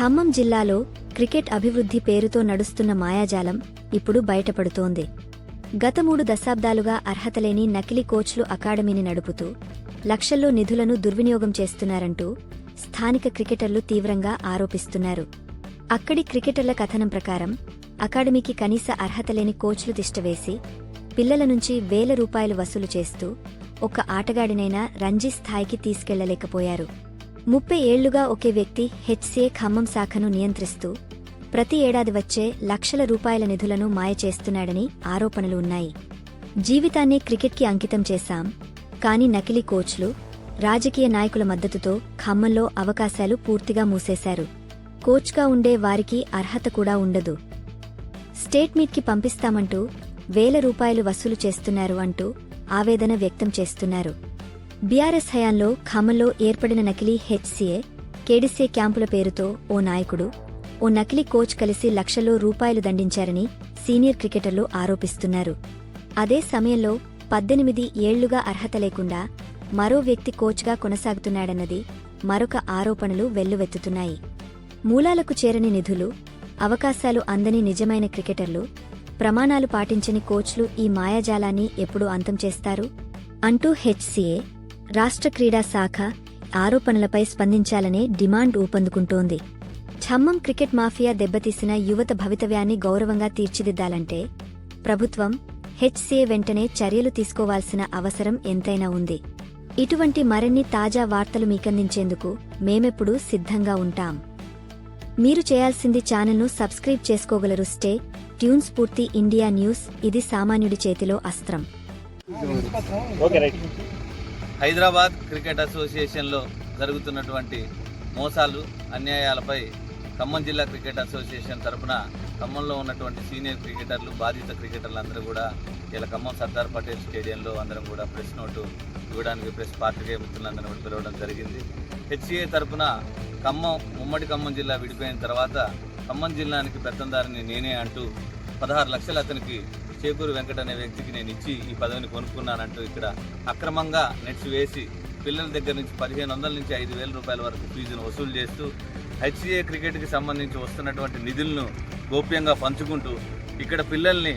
ఖమ్మం జిల్లాలో క్రికెట్ అభివృద్ధి పేరుతో నడుస్తున్న మాయాజాలం ఇప్పుడు బయటపడుతోంది. గత మూడు దశాబ్దాలుగా అర్హతలేని నకిలీ కోచ్లు అకాడమీని నడుపుతూ లక్షల్లో నిధులను దుర్వినియోగం చేస్తున్నారంటూ స్థానిక క్రికెటర్లు తీవ్రంగా ఆరోపిస్తున్నారు. అక్కడి క్రికెటర్ల కథనం ప్రకారం అకాడమీకి కనీస అర్హతలేని కోచ్లు తిష్టవేసి పిల్లల నుంచి వేల రూపాయలు వసూలు చేస్తూ ఒక ఆటగాడినైనా రంజీ స్థాయికి తీసుకెళ్ళలేకపోయారు. ముప్పై ఏళ్ళుగా ఒకే వ్యక్తి హెచ్సీఏ ఖమ్మం శాఖను నియంత్రిస్తూ ప్రతి ఏడాది వచ్చే లక్షల రూపాయల నిధులను మాయ చేస్తున్నాడని ఆరోపణలు ఉన్నాయి. జీవితాన్ని క్రికెట్కి అంకితం చేశాం కాని నకిలీ కోచ్లు రాజకీయ నాయకుల మద్దతుతో ఖమ్మంలో అవకాశాలు పూర్తిగా మూసేశారు. కోచ్గా ఉండే వారికి అర్హత కూడా ఉండదు. స్టేట్ మీట్కి పంపిస్తామంటూ వేల రూపాయలు వసూలు చేస్తున్నారు అంటూ ఆవేదన వ్యక్తం చేస్తున్నారు. బీఆర్ఎస్ హయాంలో ఖమ్మంలో ఏర్పడిన నకిలీ హెచ్సీఏ కేడీసీఏ క్యాంపుల పేరుతో ఓ నాయకుడు ఓ నకిలీ కోచ్ కలిసి లక్షల్లో రూపాయలు దండించారని సీనియర్ క్రికెటర్లు ఆరోపిస్తున్నారు. అదే సమయంలో పద్దెనిమిది ఏళ్ళుగా అర్హత లేకుండా మరో వ్యక్తి కోచ్గా కొనసాగుతున్నాడన్నది మరొక ఆరోపణలు వెల్లువెత్తుతున్నాయి. మూలాలకు చేరని నిధులు అవకాశాలు అందని నిజమైన క్రికెటర్లు ప్రమాణాలు పాటించని కోచ్లు ఈ మాయాజాలాన్ని ఎప్పుడు అంతం చేస్తారు? అంటూ హెచ్సీఏ రాష్ట్ర క్రీడా శాఖ ఆరోపణలపై స్పందించాలనే డిమాండ్ ఊపందుకుంటోంది. ఖమ్మం క్రికెట్ మాఫియా దెబ్బతీసిన యువత భవితవ్యాన్ని గౌరవంగా తీర్చిదిద్దాలంటే ప్రభుత్వం హెచ్సీఏ వెంటనే చర్యలు తీసుకోవాల్సిన అవసరం ఎంతైనా ఉంది. ఇటువంటి మరిన్ని తాజా వార్తలు మీకందించేందుకు మేమెప్పుడూ సిద్ధంగా ఉంటాం. మీరు చేయాల్సింది ఛానల్ను సబ్స్క్రైబ్ చేసుకోగలరు. Stay tune Spoorthi India news. ఇది సామాన్యుడి చేతిలో అస్త్రం. Okay right. హైదరాబాద్ క్రికెట్ అసోసియేషన్లో జరుగుతున్నటువంటి మోసాలు అన్యాయాలపై ఖమ్మం జిల్లా క్రికెట్ అసోసియేషన్ తరఫున ఖమ్మంలో ఉన్నటువంటి సీనియర్ క్రికెటర్లు బాధిత క్రికెటర్లు అందరూ కూడా ఇలా ఖమ్మం సర్దార్ పటేల్ స్టేడియంలో అందరం కూడా ప్రెస్ నోటు ఇవ్వడానికి ప్రెస్ పాత్రికేయ మిత్రులందరం కూడా పిలవడం జరిగింది. హెచ్సిఏ తరఫున ఖమ్మం ఉమ్మడి ఖమ్మం జిల్లా విడిపోయిన తర్వాత ఖమ్మం జిల్లానికి పెత్తందారిని నేనే అంటూ పదహారు లక్షలు అతనికి చేకూరు వెంకట అనే వ్యక్తికి నేను ఇచ్చి ఈ పదవిని కొనుక్కున్నానంటూ ఇక్కడ అక్రమంగా నెట్స్ వేసి పిల్లల దగ్గర నుంచి పదిహేను వందల నుంచి ఐదు వేల రూపాయల వరకు ఫీజును వసూలు చేస్తూ హెచ్సిఏ క్రికెట్కి సంబంధించి వస్తున్నటువంటి నిధులను గోప్యంగా పంచుకుంటూ ఇక్కడ పిల్లల్ని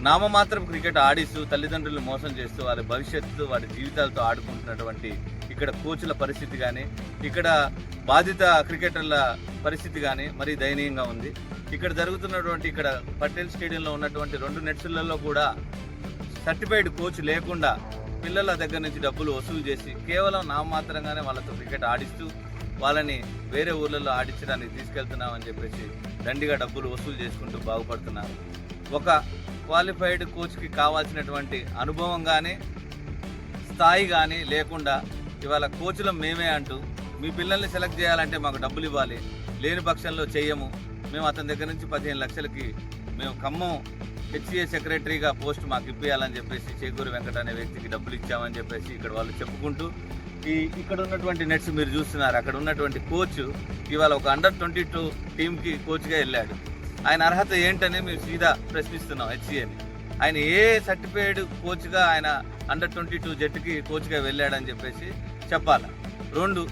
నామమాత్రం క్రికెట్ ఆడిస్తూ తల్లిదండ్రులను మోసం చేస్తూ వారి భవిష్యత్తు వారి జీవితాలతో ఆడుకుంటున్నటువంటి ఇక్కడ కోచ్ల పరిస్థితి కానీ ఇక్కడ బాధిత క్రికెటర్ల పరిస్థితి కానీ మరీ దయనీయంగా ఉంది. ఇక్కడ జరుగుతున్నటువంటి ఇక్కడ పటేల్ స్టేడియంలో ఉన్నటువంటి రెండు నెట్స్లలో కూడా సర్టిఫైడ్ కోచ్ లేకుండా పిల్లల దగ్గర నుంచి డబ్బులు వసూలు చేసి కేవలం నామమాత్రంగానే వాళ్ళతో క్రికెట్ ఆడిస్తూ వాళ్ళని వేరే ఊర్లలో ఆడించడానికి తీసుకెళ్తున్నామని చెప్పేసి దండిగా డబ్బులు వసూలు చేసుకుంటూ బాగుపడుతున్నారు. ఒక క్వాలిఫైడ్ కోచ్కి కావాల్సినటువంటి అనుభవం కానీ స్థాయి కానీ లేకుండా ఇవాళ కోచ్లు మేమే అంటూ మీ పిల్లల్ని సెలెక్ట్ చేయాలంటే మాకు డబ్బులు ఇవ్వాలి. లేని పక్షంలో చెయ్యము మేము అతని దగ్గర నుంచి పదిహేను లక్షలకి మేము ఖమ్మం హెచ్సిఏ సెక్రటరీగా పోస్ట్ మాకు ఇప్పియాలని చెప్పేసి చేకూరి వెంకట అనే వ్యక్తికి డబ్బులు ఇచ్చామని చెప్పేసి ఇక్కడ వాళ్ళు చెప్పుకుంటూ ఈ ఇక్కడ ఉన్నటువంటి నెట్స్ మీరు చూస్తున్నారు. అక్కడ ఉన్నటువంటి కోచ్ ఇవాళ ఒక అండర్ ట్వంటీ టూ టీంకి కోచ్గా వెళ్ళాడు. ఆయన అర్హత ఏంటని మేము సీదా ప్రశ్నిస్తున్నాం హెచ్సిఏని. ఆయన ఏ సర్టిఫైడ్ కోచ్గా ఆయన అండర్ ట్వంటీ టూ జట్టుకి కోచ్గా వెళ్ళాడని చెప్పేసి చెప్పాలి. రెండు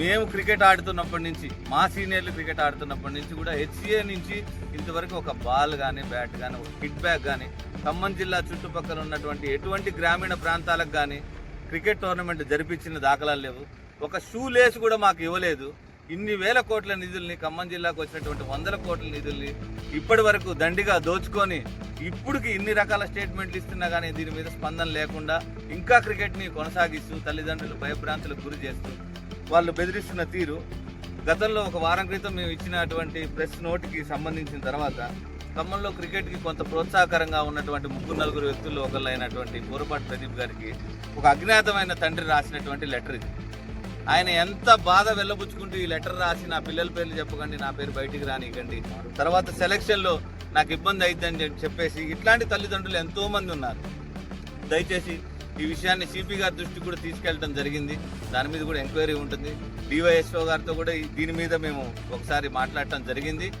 మేము క్రికెట్ ఆడుతున్నప్పటి నుంచి మా సీనియర్లు క్రికెట్ ఆడుతున్నప్పటి నుంచి కూడా హెచ్సిఏ నుంచి ఇంతవరకు ఒక బాల్ కానీ బ్యాట్ కానీ ఒక కిట్ బ్యాగ్ కానీ ఖమ్మం జిల్లా చుట్టుపక్కల ఉన్నటువంటి ఎటువంటి గ్రామీణ ప్రాంతాలకు కానీ క్రికెట్ టోర్నమెంట్ జరిపించిన దాఖలాలు లేవు. ఒక షూ లేస్ కూడా మాకు ఇవ్వలేదు. ఇన్ని వేల కోట్ల నిధుల్ని ఖమ్మం జిల్లాకు వచ్చినటువంటి వందల కోట్ల నిధుల్ని ఇప్పటి వరకు దండిగా దోచుకొని ఇప్పుడుకి ఇన్ని రకాల స్టేట్మెంట్లు ఇస్తున్నా కానీ దీని మీద స్పందన లేకుండా ఇంకా క్రికెట్ని కొనసాగిస్తూ తల్లిదండ్రులు భయభ్రాంతులకు గురి చేస్తూ వాళ్ళు బెదిరిస్తున్న తీరు గతంలో ఒక వారం క్రితం మేము ఇచ్చినటువంటి ప్రెస్ నోట్కి సంబంధించిన తర్వాత ఖమ్మంలో క్రికెట్కి కొంత ప్రోత్సాహకరంగా ఉన్నటువంటి ముగ్గురు నలుగురు వ్యక్తుల్లో ఒకళ్ళైనటువంటి పూరపాటి ప్రదీప్ గారికి ఒక అజ్ఞాతమైన తండ్రి రాసినటువంటి లెటర్ ఇది. ఆయన ఎంత బాధ వెళ్ళబుచ్చుకుంటూ ఈ లెటర్ రాసి నా పిల్లల పేర్లు చెప్పకండి నా పేరు బయటికి రానికండి తర్వాత సెలక్షన్లో నాకు ఇబ్బంది అవుతుందని చెప్పి- చెప్పేసి ఇట్లాంటి తల్లిదండ్రులు ఎంతోమంది ఉన్నారు. దయచేసి ఈ విషయాన్ని సిపి గారి దృష్టికి కూడా తీసుకెళ్ళడం జరిగింది. దాని మీద కూడా ఎంక్వైరీ ఉంటుంది. డివైఎస్ఓ గారితో కూడా దీని మీద మేము ఒకసారి మాట్లాడటం జరిగింది.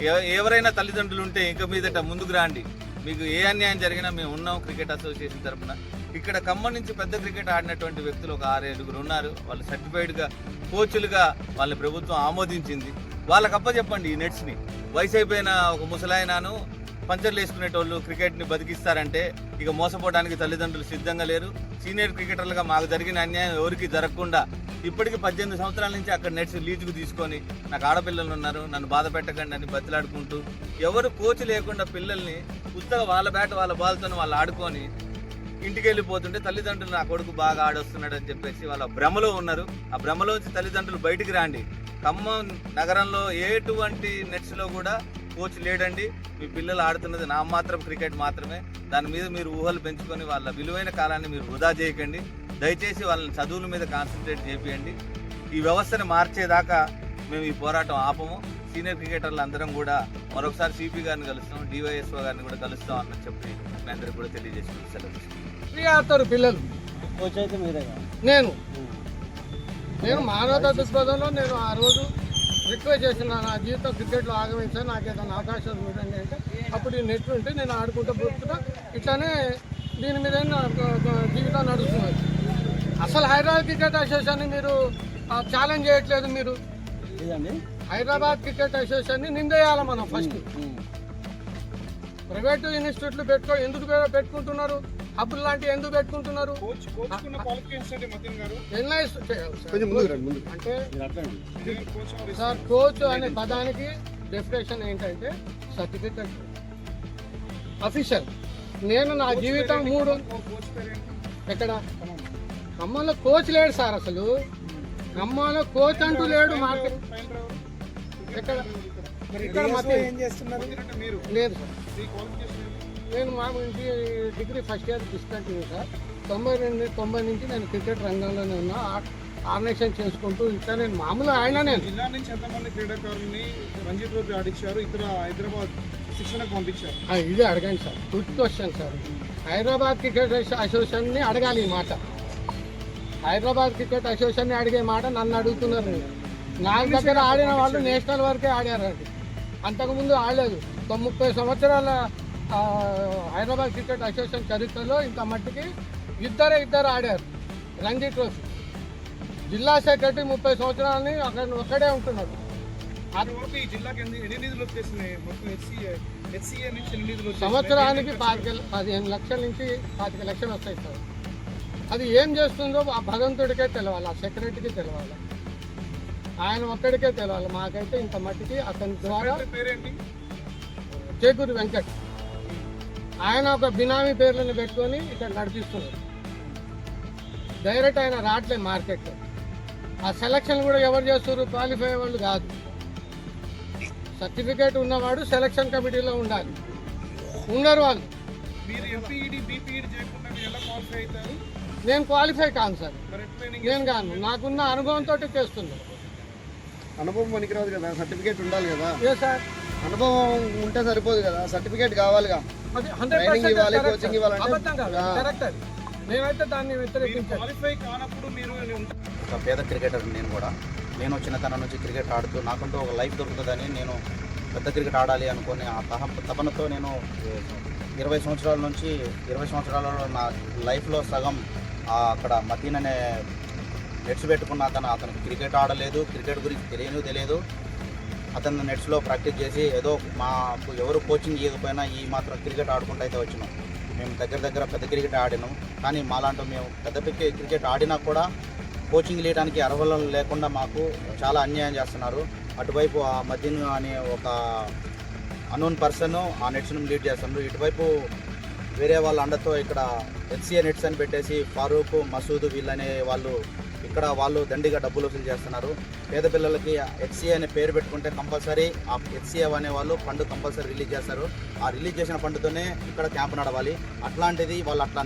ఎవ- ఎవరైనా తల్లిదండ్రులు ఉంటే ఇంక మీదట ముందుకు రాండి. మీకు ఏ అన్యాయం జరిగినా మేము ఉన్నాం క్రికెట్ అసోసియేషన్ తరఫున ఇక్కడ ఖమ్మం నుంచి పెద్ద క్రికెట్ ఆడినటువంటి వ్యక్తులు ఒక ఆరు ఏడుగురు ఉన్నారు. వాళ్ళు సర్టిఫైడ్గా కోచ్లుగా వాళ్ళ ప్రభుత్వం ఆమోదించింది. వాళ్ళకి అప్పచెప్పండి ఈ నెట్స్ని వయసు అయిపోయిన ఒక ముసలాయనాను పంచర్లు వేసుకునేటోళ్ళు క్రికెట్ని బతికిస్తారంటే ఇక మోసపోవడానికి తల్లిదండ్రులు సిద్ధంగా లేరు. సీనియర్ క్రికెటర్లుగా మాకు జరిగిన అన్యాయం ఎవరికి జరగకుండా ఇప్పటికి పద్దెనిమిది సంవత్సరాల నుంచి అక్కడ నెట్స్ లీజుకు తీసుకొని నాకు ఆడపిల్లలు ఉన్నారు. నన్ను బాధ పెట్టకండి అని బతిలాడుకుంటూ ఎవరు కోచ్ లేకుండా పిల్లల్ని ఉత్తగా వాళ్ళ బ్యాట్ వాళ్ళ బాల్తో వాళ్ళు ఆడుకొని ఇంటికి వెళ్ళిపోతుంటే తల్లిదండ్రులు నా కొడుకు బాగా ఆడొస్తున్నాడు అని చెప్పేసి వాళ్ళ భ్రమలో ఉన్నారు. ఆ భ్రమలోంచి తల్లిదండ్రులు బయటికి రాండి. ఖమ్మం నగరంలో ఎటువంటి నెట్స్లో కూడా కోచ్ లేడండి. మీ పిల్లలు ఆడుతున్నది నా మాత్రం క్రికెట్ మాత్రమే. దాని మీద మీరు ఊహలు పెంచుకొని వాళ్ళ విలువైన కాలాన్ని మీరు వృధా చేయకండి. దయచేసి వాళ్ళని చదువుల మీద కాన్సన్ట్రేట్ చేపియండి. ఈ వ్యవస్థను మార్చేదాకా మేము ఈ పోరాటం ఆపము. సీనియర్ క్రికెటర్లు అందరం కూడా మరొకసారి సిపి గారిని కలుస్తాం డివైఎస్ఓ గారిని కూడా కలుస్తాం అని చెప్పి మీ అందరికి కూడా తెలియజేసుకుంటాం సెలవు ఆడతారు పిల్లలు. కోచ్ అయితే మీరే కదా? నేను. నేను మానవతా దృక్పథంలో నేను ఆ రోజు రిక్వెస్ట్ చేసిన నా జీవితం క్రికెట్లో ఆగమించాను. నాకు ఏదైనా అవకాశం చూడండి అంటే అప్పుడు ఈ నెట్ ఉంటే నేను ఆడుకుంటూ బ్రతుకుతా. ఇట్లానే దీని మీద జీవితం నడుస్తున్నది అసలు హైదరాబాద్ క్రికెట్ అసోసియేషన్ మీరు ఛాలెంజ్ చేయట్లేదు మీరు. హైదరాబాద్ క్రికెట్ అసోసియేషన్ నిందేయాలి మనం ఫస్ట్. ప్రైవేట్ ఇన్స్టిట్యూట్లు పెట్టుకో ఎందుకు పెట్టుకుంటున్నారు? హబ్బులు లాంటివి ఎందుకు పెట్టుకుంటున్నారు? కోచ్ కోచ్కున్న క్వాలిఫికేషన్స్ అంటే sir. Coach or sir coach అనే పదానికి డెఫినేషన్ ఏంటంటే సర్టిఫికెట్ అఫీషియల్. నేను నా జీవితం మూడు ఎక్కడ? ఖమ్మంలో కోచ్ లేడు సార్ అసలు. ఖమ్మంలో కోచ్ అంటూ లేడు మాకు లేదు? నేను మా ఇంటి degree first year discontinue sir. తొంభై రెండు తొంభై నుంచి నేను క్రికెట్ రంగంలోనే ఉన్నా. ఆర్గనైజేషన్ చేసుకుంటూ ఇంకా నేను మామూలు ఆయన నేను. జిల్లా నుంచి ఎంతమంది క్రీడాకారుల్ని రంజీ ట్రోఫీ ఆడించారు? ఇతర హైదరాబాద్ శిక్షణకు పంపించారు? ఇదే అడగండి sir. Good question sir. Hyderabad cricket అసోసియేషన్ని అడగాలి ఈ మాట. హైదరాబాద్ క్రికెట్ అసోసియేషన్ని అడిగే మాట నన్ను అడుగుతున్నారు. మీరు. నా దగ్గర ఆడిన వాళ్ళు నేషనల్ వరకే ఆడారండి. అంతకుముందు ఆడలేదు. ముప్పై సంవత్సరాల హైదరాబాద్ క్రికెట్ అసోసియేషన్ చరిత్రలో ఇంత మట్టికి ఇద్దరే ఇద్దరు ఆడారు. రంజీ. ట్రోఫీ జిల్లా సెక్రటరీ ముప్పై సంవత్సరాలని అక్కడ ఒక్కడే ఉంటున్నాడు? సంవత్సరానికి పాతిక పదిహేను లక్షల నుంచి పాతిక లక్షలు వస్తాయి సార్. అది ఏం చేస్తుందో ఆ భగవంతుడికే తెలవాలి ఆ సెక్రటరీకి తెలవాలి. ఆయన ఒక్కడికే తెలవాలి. మాకైతే ఇంత మట్టికి అతని ద్వారా చేకూరి వెంకట్. ఆయన ఒక బినామీ పేర్లను పెట్టుకొని ఇక్కడ నడిపిస్తున్నారు. డైరెక్ట్ ఆయన రావట్లే మార్కెట్లో ఆ సెలక్షన్ కూడా ఎవరు చేస్తారు క్వాలిఫై వాళ్ళు కాదు. సర్టిఫికేట్ ఉన్నవాడు సెలక్షన్ కమిటీలో ఉండాలి. ఉన్నారు వాళ్ళు. నేను క్వాలిఫై కాను సార్. నేను కాను. నాకున్న అనుభవంతో చేస్తున్నాను అనుభవం పనికిరాదు కదా సర్టిఫికేట్ ఉండాలి కదా. అనుభవం ఉంటే సరిపోదు కదా సర్టిఫికేట్ కావాలిగా. Training ఇవ్వాలి, ఇవ్వాలంటే- నేనైతే దాన్ని క్వాలిఫై కానప్పుడు మీరు ఒక పేద క్రికెటర్ నేను కూడా. నేను చిన్నతనం నుంచి క్రికెట్ ఆడుతూ నాకంటూ ఒక లైఫ్ దొరుకుతుందని నేను పెద్ద క్రికెట్ ఆడాలి అనుకుని ఆ తహ తపనతో నేను ఇరవై సంవత్సరాల నుంచి ఇరవై సంవత్సరాలలో నా లైఫ్లో సగం అక్కడ మతీన్ అనే నెట్స్ పెట్టుకున్న అతను అతను క్రికెట్ ఆడలేదు క్రికెట్ గురించి తెలియదు తెలియదు అతను నెట్స్లో ప్రాక్టీస్ చేసి ఏదో మాకు ఎవరు కోచింగ్ ఇవ్వకపోయినా ఈ మాత్రం క్రికెట్ ఆడుకుంటూ అయితే వచ్చినాం. మేము దగ్గర దగ్గర పెద్ద క్రికెట్ ఆడినాం. కానీ మాలాంటి మేము పెద్ద పెద్ద క్రికెట్ ఆడినా కూడా కోచింగ్ లేయడానికి అర్హతలు లేకుండా మాకు చాలా అన్యాయం చేస్తున్నారు. అటువైపు ఆ మధ్యను అనే ఒక అన్నోన్ పర్సన్ ఆ నెట్స్ను లీడ్ చేస్తున్నారు ఇటువైపు వేరే వాళ్ళ అండతో ఇక్కడ ఎన్సీఏ నెట్స్ అని పెట్టేసి ఫారూక్ మసూద్ వీళ్ళనే వాళ్ళు ఇక్కడ వాళ్ళు దండిగా డబ్బులు వసూలు చేస్తున్నారు. పేద పిల్లలకి హెచ్సిఏ అనే పేరు పెట్టుకుంటే కంపల్సరీ ఆ హెచ్సిఏ అనే వాళ్ళు ఫండ్ కంపల్సరీ రిలీజ్ చేస్తారు. ఆ రిలీజ్ చేసిన ఫండ్తోనే ఇక్కడ క్యాంప్ నడవాలి. అట్లాంటిది వాళ్ళు అట్లా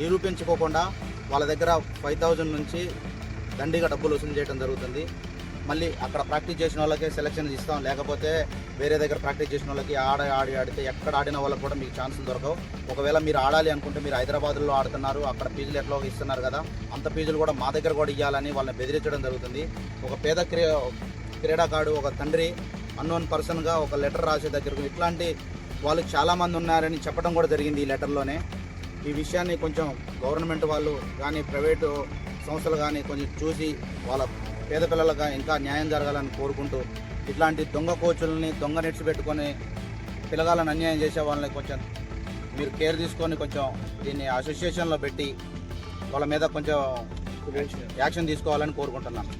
నిరూపించుకోకుండా వాళ్ళ దగ్గర ఫైవ్ థౌజండ్ నుంచి దండిగా డబ్బులు వసూలు చేయడం జరుగుతుంది. మళ్ళీ అక్కడ ప్రాక్టీస్ చేసిన వాళ్ళకే సెలెక్షన్ ఇస్తాం. లేకపోతే వేరే దగ్గర ప్రాక్టీస్ చేసిన వాళ్ళకి ఆడ ఆడి ఆడితే ఎక్కడ ఆడిన వాళ్ళకి కూడా మీకు ఛాన్సులు దొరకవు. ఒకవేళ మీరు ఆడాలి అనుకుంటే మీరు హైదరాబాద్లో ఆడుతున్నారు అక్కడ ఫీజులు ఎట్లా ఇస్తున్నారు కదా అంత ఫీజులు కూడా మా దగ్గర కూడా ఇవ్వాలని వాళ్ళని బెదిరించడం జరుగుతుంది. ఒక పేద క్రీ క్రీడాకారుడు ఒక తండ్రి అన్నోన్ పర్సన్గా ఒక లెటర్ రాసే దగ్గరకు ఇట్లాంటి వాళ్ళు చాలామంది ఉన్నారని చెప్పడం కూడా జరిగింది ఈ లెటర్లోనే ఈ విషయాన్ని కొంచెం గవర్నమెంట్ వాళ్ళు కానీ ప్రైవేటు సంస్థలు కానీ కొంచెం చూసి వాళ్ళ పేద పిల్లలకు ఇంకా న్యాయం జరగాలని కోరుకుంటూ ఇట్లాంటి దొంగ కోచుల్ని దొంగ నెట్స్ పెట్టుకొని పిల్లగాళ్ళని అన్యాయం చేసే వాళ్ళని కొంచెం మీరు కేర్ తీసుకొని కొంచెం దీన్ని అసోసియేషన్లో పెట్టి వాళ్ళ మీద కొంచెం యాక్షన్ తీసుకోవాలని కోరుకుంటున్నాను.